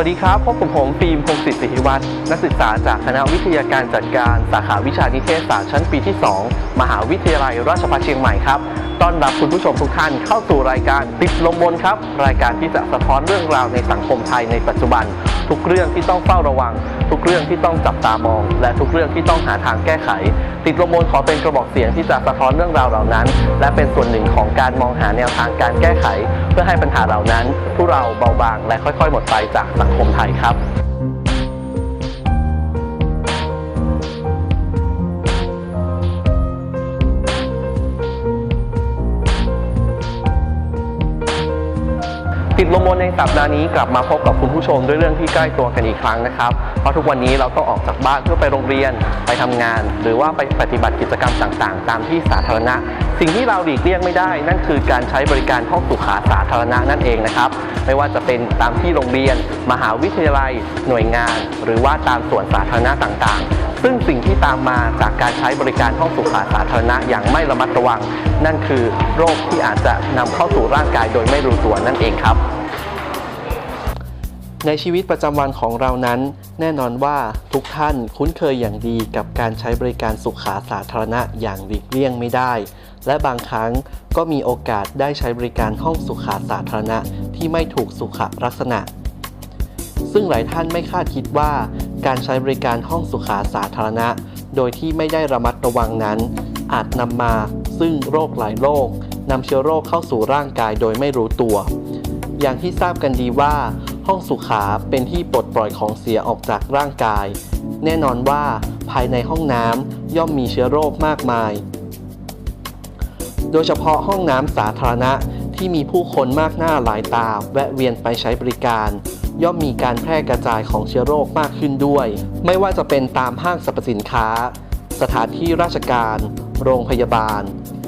วัสดีครับ พบกับผมฟิล์มพงศิษฐ์สิริวัฒน์นักศึกษาจากคณะวิทยาการจัดการสาขาวิชานิเทศศาสตร์ชั้นปีที่ 2 มหาวิทยาลัยราชภัฏเชียงใหม่ครับ ต้อนรับคุณผู้ชมทุกท่านเข้าสู่รายการติดลมบนครับ รายการที่จะสะท้อนเรื่องราวในสังคมไทยในปัจจุบัน ทุกเรื่องที่ต้องเฝ้าระวัง ทุกเรื่องที่ต้องจับตามอง และทุกเรื่องที่ต้องหาทางแก้ไข ติดลมบนขอเป็นกระบอกเสียงที่จะสะท้อนเรื่องราวเหล่านั้น และเป็นส่วนหนึ่งของการมองหาแนวทางการแก้ไข เพื่อให้ปัญหาเหล่านั้นผู้เราเบาบางและค่อย ๆ หมดไปจากสังคมไทยครับ ติดลมบนในสัปดาห์นี้กลับมาพบกับคุณผู้ชมด้วยเรื่องที่ใกล้ตัวกันอีกครั้งนะครับ เพราะทุกวันนี้เราต้องออกจากบ้านเพื่อไปโรงเรียนไปทำงาน หรือว่าไปปฏิบัติกิจกรรมต่างๆ ตามที่สาธารณะ สิ่งที่เราหลีกเลี่ยงไม่ได้ นั่นคือการใช้บริการห้องสุขาสาธารณะนั่นเองนะครับ ไม่ว่าจะเป็นตามที่โรงเรียน มหาวิทยาลัย หน่วยงาน หรือว่าตามสวนสาธารณะต่างๆ ซึ่งสิ่งที่ตามมาจากการใช้บริการห้องสุขาสาธารณะอย่างไม่ระมัดระวัง นั่นคือโรคที่อาจจะนำเข้าสู่ร่างกายโดยไม่รู้ตัวนั่นเองครับ ในชีวิตประจำวันของเรานั้น แน่นอนว่าทุกท่านคุ้นเคยอย่างดีกับการใช้บริการสุขาสาธารณะอย่างหลีกเลี่ยงไม่ได้ และบางครั้งก็มีโอกาสได้ใช้บริการห้องสุขาสาธารณะที่ไม่ถูกสุขลักษณะ ซึ่งหลายท่านไม่คาดคิดว่า การใช้บริการห้องสุขาสาธารณะ โดยที่ไม่ได้ระมัดระวังนั้น อาจนำมาซึ่งโรคหลายโรคนำเชื้อโรคเข้าสู่ร่างกายโดยไม่รู้ตัว อย่างที่ทราบกันดีว่า ห้องสุขาเป็นที่ปลดปล่อยของเสียออกจากร่างกาย แน่นอนว่าภายในห้องน้ำย่อมมีเชื้อโรคมากมาย โดยเฉพาะห้องน้ำสาธารณะที่มีผู้คนมากหน้าหลายตาแวะเวียนไปใช้บริการ ย่อมมีการแพร่กระจายของเชื้อโรคมากขึ้นด้วย ไม่ว่าจะเป็นตามห้างสรรพสินค้า สถานที่ราชการ โรงพยาบาล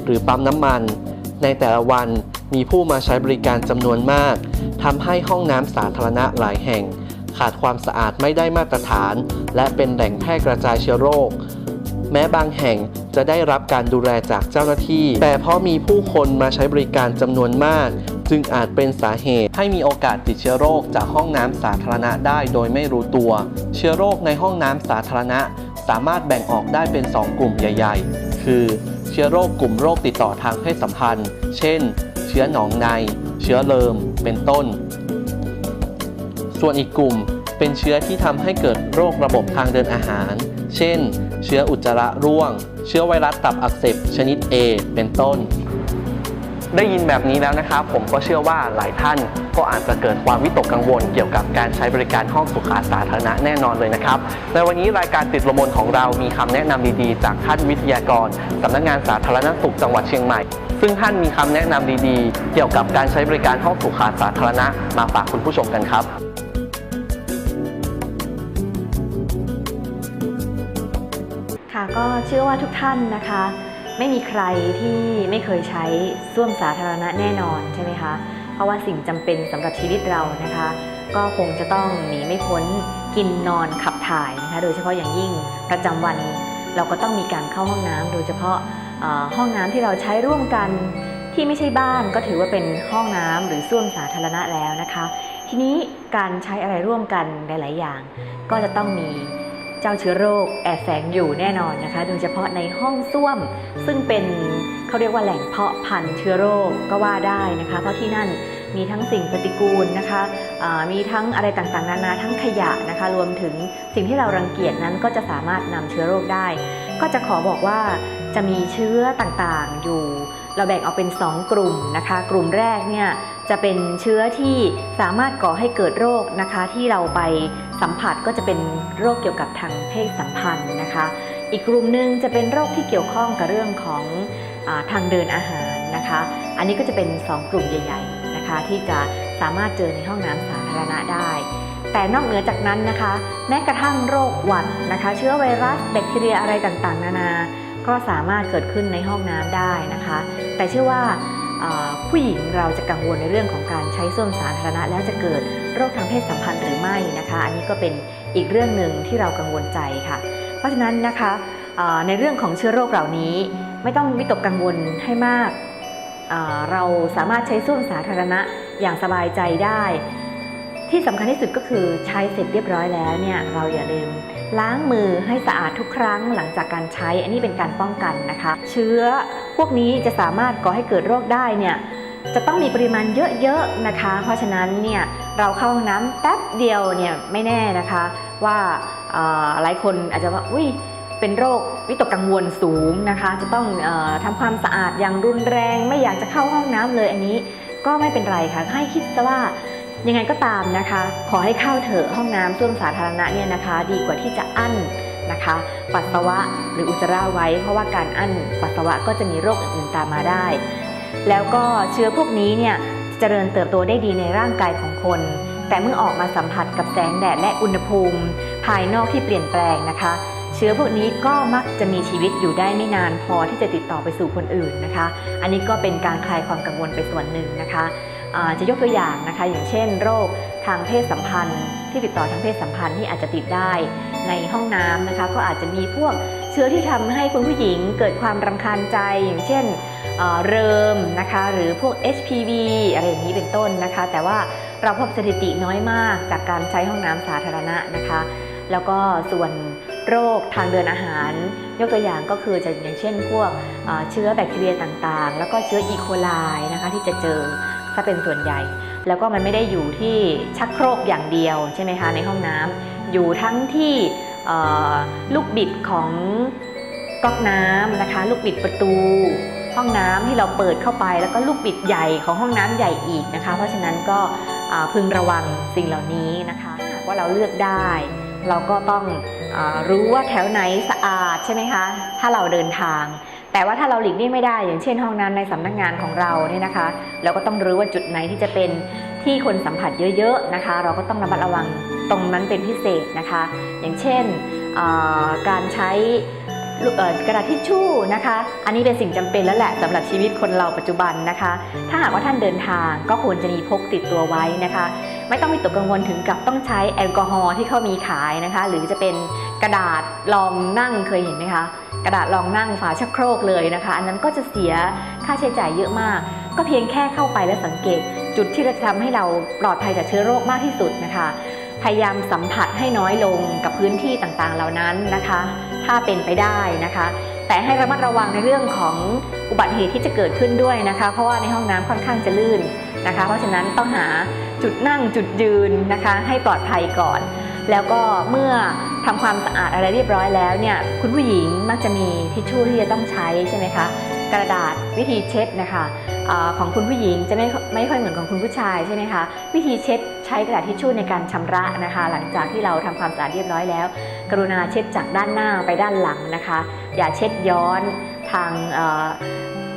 หรือปั๊มน้ำมัน ในแต่ละวันมีผู้มาใช้บริการจำนวนมากทำให้ห้องน้ำสาธารณะหลายแห่ง ขาดความสะอาดไม่ได้มาตรฐาน และเป็นแหล่งแพร่กระจายเชื้อโรค แม้บางแห่งจะได้รับการดูแลจากเจ้าหน้าที่ แต่เพราะมีผู้คนมาใช้บริการจำนวนมาก จึงอาจเป็นสาเหตุ ให้มีโอกาสติดเชื้อโรคจากห้องน้ำสาธารณะได้โดยไม่รู้ตัว เชื้อโรคในห้องน้ำสาธารณะ สามารถแบ่งออกได้เป็น 2 กลุ่มใหญ่ ๆ คือ เชื้อโรคกลุ่มโรคติดต่อทางเพศสัมพันธ์ เช่น เชื้อหนองใน เชื้อเลิม เป็นต้น ส่วนอีกกลุ่มเป็นเชื้อที่ทำให้เกิดโรคระบบทางเดินอาหาร เช่น เชื้ออุจจาระร่วง เชื้อไวรัสตับอักเสบชนิด A เป็นต้น ได้ยินแบบนี้แล้วนะครับ ผมก็เชื่อว่าหลายท่านก็อาจจะเกิดความวิตกกังวลเกี่ยวกับการใช้บริการห้องสุขาสาธารณะแน่นอนเลยนะครับ ในวันนี้รายการติดลมบนของเรามีคำแนะนำดีๆ จากท่านวิทยากรสำนักงานสาธารณสุขจังหวัดเชียงใหม่ ซึ่งท่านมีคำแนะนำดีๆ เกี่ยวกับการใช้บริการห้องสุขาสาธารณะมาฝากคุณผู้ชมกันครับ ค่ะก็เชื่อว่าทุกท่านนะคะ ไม่มีใครที่ไม่เคยใช้ส้วมสาธารณะแน่นอนใช่ไหมคะเพราะว่าสิ่งจำเป็นสำหรับชีวิตเรานะคะ ก็คงจะต้องหนีไม่พ้นกินนอนขับถ่ายนะคะโดยเฉพาะอย่างยิ่งประจำวันเราก็ต้องมีการเข้าห้องน้ำโดยเฉพาะห้องน้ำที่เราใช้ร่วมกันที่ไม่ใช่บ้านก็ถือว่าเป็นห้องน้ำหรือส้วมสาธารณะแล้วนะคะ ทีนี้การใช้อะไรร่วมกันหลาย ๆ อย่าง ก็จะต้องมี เจ้าเชื้อโรคแอบแฝงอยู่แน่นอนนะคะ โดยเฉพาะในห้องส้วม ซึ่งเป็นเขาเรียกว่าแหล่งเพาะพันธุ์เชื้อโรคก็ว่าได้นะคะ เพราะที่นั่นมีทั้งสิ่งปฏิกูลนะคะมีทั้งอะไรต่างๆนานาทั้งขยะนะคะ รวมถึงสิ่งที่เรารังเกียจนั้นก็จะสามารถนำเชื้อโรคได้ ก็จะขอบอกว่าจะมีเชื้อต่างๆอยู่ เราแบ่งออกเป็น 2 กลุ่มนะคะ กลุ่มแรกเนี่ยจะเป็นเชื้อที่สามารถก่อให้เกิดโรคนะคะที่เราไป สัมผัสก็จะเป็นโรคเกี่ยวกับทางเพศสัมพันธ์นะคะ อีกกลุ่มหนึ่งจะเป็นโรคที่เกี่ยวข้องกับเรื่องของอทางเดินอาหารนะคะ อันนี้ก็จะเป็น 2 กลุ่มใหญ่ๆนะคะ ที่จะสามารถเจอในห้องน้ำสาธารณะได้ แต่นอกเหนือจากนั้นนะคะ แม้กระทั่งโรคหวัดนะคะ เชื้อไวรัสแบคทีเรียอะไรต่างๆ นานา ก็สามารถเกิดขึ้นในห้องน้ำได้นะคะ แต่เชื่อว่า ผู้หญิงเราจะกังวลในเรื่องของการใช้ส้วมสาธารณะ แล้วจะเกิดโรคทางเพศสัมพันธ์หรือไม่นะคะ อันนี้ก็เป็นอีกเรื่องหนึ่งที่เรากังวลใจค่ะ เพราะฉะนั้นนะคะในเรื่องของเชื้อโรคเหล่านี้ ไม่ต้องวิตกกังวลให้มาก เราสามารถใช้ส้วมสาธารณะอย่างสบายใจได้ ที่สำคัญที่สุดก็คือใช้เสร็จเรียบร้อยแล้วเนี่ยเราอย่าลืม ล้างมือให้สะอาดทุกครั้งหลังจากการใช้ อันนี้เป็นการป้องกันนะคะ เชื้อพวกนี้จะสามารถก่อให้เกิดโรคได้เนี่ยจะต้องมีปริมาณเยอะๆนะคะ เพราะฉะนั้นเนี่ยเราเข้าห้องน้ำแป๊บเดียวเนี่ยไม่แน่นะคะว่าหลายคนอาจจะว่าอุ้ยเป็นโรควิตกกังวลสูงนะคะ จะต้องออทำความสะอาดอย่างรุนแรง ไม่อยากจะเข้าห้องน้ำเลยอันนี้ ก็ไม่เป็นไรค่ะให้คิดซะว่า ยังไงก็ตามนะคะ ขอให้เข้าเถอะห้องน้ำส้วมสาธารณะเนี่ยนะคะ ดีกว่าที่จะอั้นนะคะ ปัสสาวะหรืออุจจาระไว้ เพราะว่าการอั้นปัสสาวะก็จะมีโรคอื่นๆตามมาได้ แล้วก็เชื้อพวกนี้เนี่ยเจริญเติบโตได้ดีในร่างกายของคน แต่เมื่อออกมาสัมผัสกับแสงแดดและอุณหภูมิ ภายนอกที่เปลี่ยนแปลงนะคะ เชื้อพวกนี้ก็มักจะมีชีวิตอยู่ได้ไม่นานพอที่จะติดต่อไปสู่คนอื่นนะคะ อันนี้ก็เป็นการคลายความกังวลไปส่วนหนึ่งนะคะ จะยกตัวอย่างนะคะ อย่างเช่น โรคทางเพศสัมพันธ์ ที่ติดต่อทางเพศสัมพันธ์ที่อาจจะติดได้ในห้องน้ำนะคะ ก็อาจจะมีพวกเชื้อที่ทำให้คุณผู้หญิงเกิดความรำคาญใจ อย่างเช่นเริมนะคะหรือพวก HPV อะไรอย่างนี้เป็นต้นนะคะ แต่ว่าเราพบสถิติน้อยมากจากการใช้ห้องน้ำสาธารณะนะคะ แล้วก็ส่วนโรคทางเดินอาหาร ยกตัวอย่างก็คือจะอย่างเช่นพวกเชื้อแบคทีเรียต่างๆ แล้วก็เชื้ออีโคไลนะคะที่จะเจอ ถ้าเป็นส่วนใหญ่ แล้วก็มันไม่ได้อยู่ที่ชักโครกอย่างเดียวใช่ไหมคะในห้องน้ำอยู่ทั้งที่ลูกบิดของก๊อกน้ำนะคะ ลูกบิดประตู ห้องน้ำที่เราเปิดเข้าไป แล้วก็ลูกบิดใหญ่ของห้องน้ำใหญ่อีกนะคะ เพราะฉะนั้นก็พึงระวังสิ่งเหล่านี้นะคะหากว่าเราเลือกได้ เราก็ต้องอรู้ว่าแถวไหนสะอาดใช่ไหมคะถ้าเราเดินทาง แต่ว่าถ้าเราหลีกเลี่ยงไม่ได้ อย่างเช่นห้องน้ำในสำนักงานของเราเนี่ยนะคะ เราก็ต้องรู้ว่าจุดไหนที่จะเป็นที่คนสัมผัสเยอะๆนะคะ เราก็ต้องระมัดระวังตรงนั้นเป็นพิเศษนะคะ อย่างเช่นการใช้กเอ่อกระดาษทิชชู่นะคะ อันนี้เป็นสิ่งจำเป็นแล้วแหละสำหรับชีวิตคนเราปัจจุบันนะคะ ถ้าหากว่าท่านเดินทางก็ควรจะมีพกติดตัวไว้นะคะ ไม่ต้องมีตกกังวลถึงกับต้องใช้แอลกอฮอล์ที่เขามีขายนะคะ หรือจะเป็นกระดาษรองนั่งเคยเห็นไหมคะ กระดาษรองนั่งฝาชักโครกเลยนะคะ อันนั้นก็จะเสียค่าใช้จ่ายเยอะมาก ก็เพียงแค่เข้าไปและสังเกต จุดที่จะทำให้เราปลอดภัยจากเชื้อโรคมากที่สุดนะคะ พยายามสัมผัสให้น้อยลงกับพื้นที่ต่างๆ เหล่านั้นนะคะ ถ้าเป็นไปได้นะคะแต่ให้ระมัดระวังในเรื่องของอุบัติเหตุที่จะเกิดขึ้นด้วยนะคะ เพราะว่าในห้องน้ำค่อนข้างจะลื่น นะคะ เพราะฉะนั้นต้องหาจุดนั่งจุดยืนนะคะให้ปลอดภัยก่อน แล้วก็เมื่อทำความสะอาดอะไรเรียบร้อยแล้วเนี่ยคุณผู้หญิงมักจะมีทิชชู่ที่จะต้องใช้ใช่ไหมคะกระดาษวิธีเช็ดนะคะอของคุณผู้หญิงจะไม่ไม่ค่อยเหมือนของคุณผู้ชายใช่ไหมคะวิธีเช็ดใช้กระดาษทิชชู่ในการชำระนะคะ หลังจากที่เราทำความสะอาดเรียบร้อยแล้ว กรุณาเช็ดจากด้านหน้าไปด้านหลังนะคะ อย่าเช็ดย้อนทาง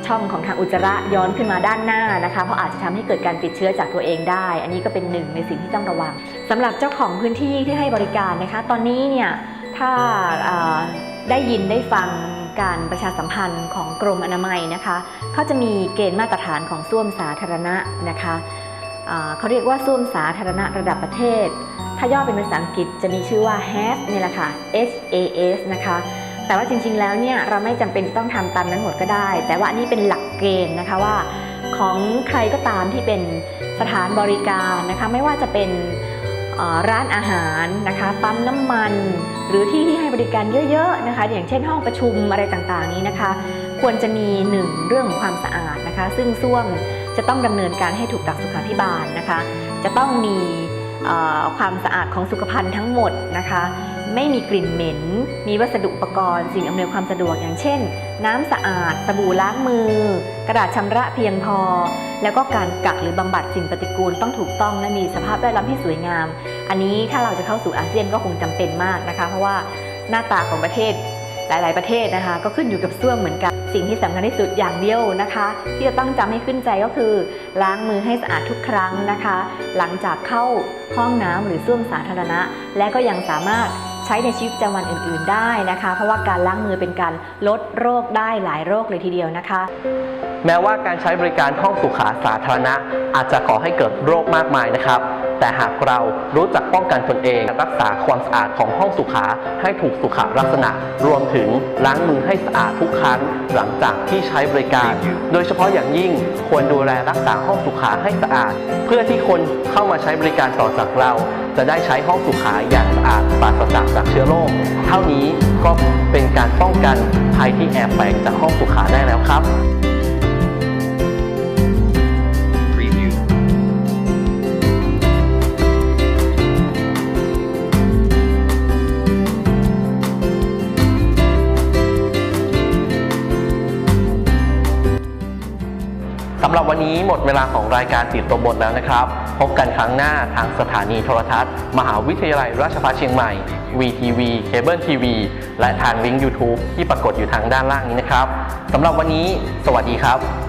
ช่องของทางอุจจาระย้อนขึ้นมาด้านหน้านะคะ เพราะอาจจะทำให้เกิดการติดเชื้อจากตัวเองได้ อันนี้ก็เป็นหนึ่งในสิ่งที่ต้องระวังสำหรับเจ้าของพื้นที่ที่ให้บริการนะคะ ตอนนี้เนี่ยถ้าได้ยินได้ฟังการประชาสัมพันธ์ของกรมอนามัยนะคะเขาจะมีเกณฑ์มาตรฐานของส้วมสาธารณะนะคะเขาเรียกว่าส้วมสาธารณะระดับประเทศ ถ้าย่อเป็นภาษาอังกฤษจะมีชื่อว่า HAS นี่แหละค่ะ H A S นะคะ แต่ว่าจริงๆแล้วเนี่ยเราไม่จำเป็นต้องทำตามนั้นหมดก็ได้ แต่ว่าอันนี้เป็นหลักเกณฑ์นะคะว่า ของใครก็ตามที่เป็นสถานบริการนะคะไม่ว่าจะเป็นร้านอาหารนะคะปั๊มน้ำมัน หรือที่ที่ให้บริการเยอะๆนะคะ อย่างเช่นห้องประชุมอะไรต่างๆนี้นะคะ ควรจะมีหนึ่งเรื่องของความสะอาดนะคะ ซึ่งส้วมจะต้องดำเนินการให้ถูกหลักสุขาภิบาลนะคะ จะต้องมีความสะอาดของสุขภัณฑ์ทั้งหมดนะคะ ไม่มีกลิ่นเหม็น มีวัสดุอุปกรณ์ สิ่งอำนวยความสะดวกอย่างเช่น น้ำสะอาด สบู่ล้างมือ กระดาษชำระเพียงพอ แล้วก็การกักหรือบำบัดสิ่งปฏิกูลต้องถูกต้องและมีสภาพแวดล้อมที่สวยงาม อันนี้ถ้าเราจะเข้าสู่อาเซียนก็คงจำเป็นมากนะคะ เพราะว่าหน้าตาของประเทศหลาย ๆ ประเทศนะคะ ก็ขึ้นอยู่กับส้วมเหมือนกัน สิ่งที่สำคัญที่สุดอย่างเดียวนะคะ ที่จะต้องจำให้ขึ้นใจก็คือ ล้างมือให้สะอาดทุกครั้งนะคะ หลังจากเข้าห้องน้ำหรือส้วมสาธารณะ และก็ยังสามารถ ใช้ในชีวิตประจำวันอื่น ๆ ได้นะคะ เพราะว่าการล้างมือเป็นการลดโรคได้หลายโรคเลยทีเดียวนะคะ แม้ว่าการใช้บริการห้องสุขาสาธารณะ อาจจะก่อให้เกิดโรคมากมายนะครับ แต่หากเรารู้จักป้องกันตนเองรักษาความสะอาดของห้องสุขาให้ถูกสุขลักษณะ รวมถึงล้างมือให้สะอาดทุกครั้งหลังจากที่ใช้บริการ โดยเฉพาะอย่างยิ่งควรดูแลรักษาห้องสุขาให้สะอาด เพื่อที่คนเข้ามาใช้บริการต่อจากเรา จะได้ใช้ห้องสุขาอย่างสะอาดปราศจากจากเชื้อโรค เท่านี้ก็เป็นการป้องกันภัยที่แอบแฝงจากห้องสุขาได้แล้วครับ หรับวันนี้หมดเวลาของรายการติดตัวบทแล้วนะครับ พบกันครั้งหน้าทางสถานีโทรทัศน์ มหาวิทยาลัยราชภัฏเชียงใหม่ VTV Cable TV และทางลิงก์ YouTube ที่ปรากฏอยู่ทางด้านล่างนี้นะครับสำหรับวันนี้ สวัสดีครับ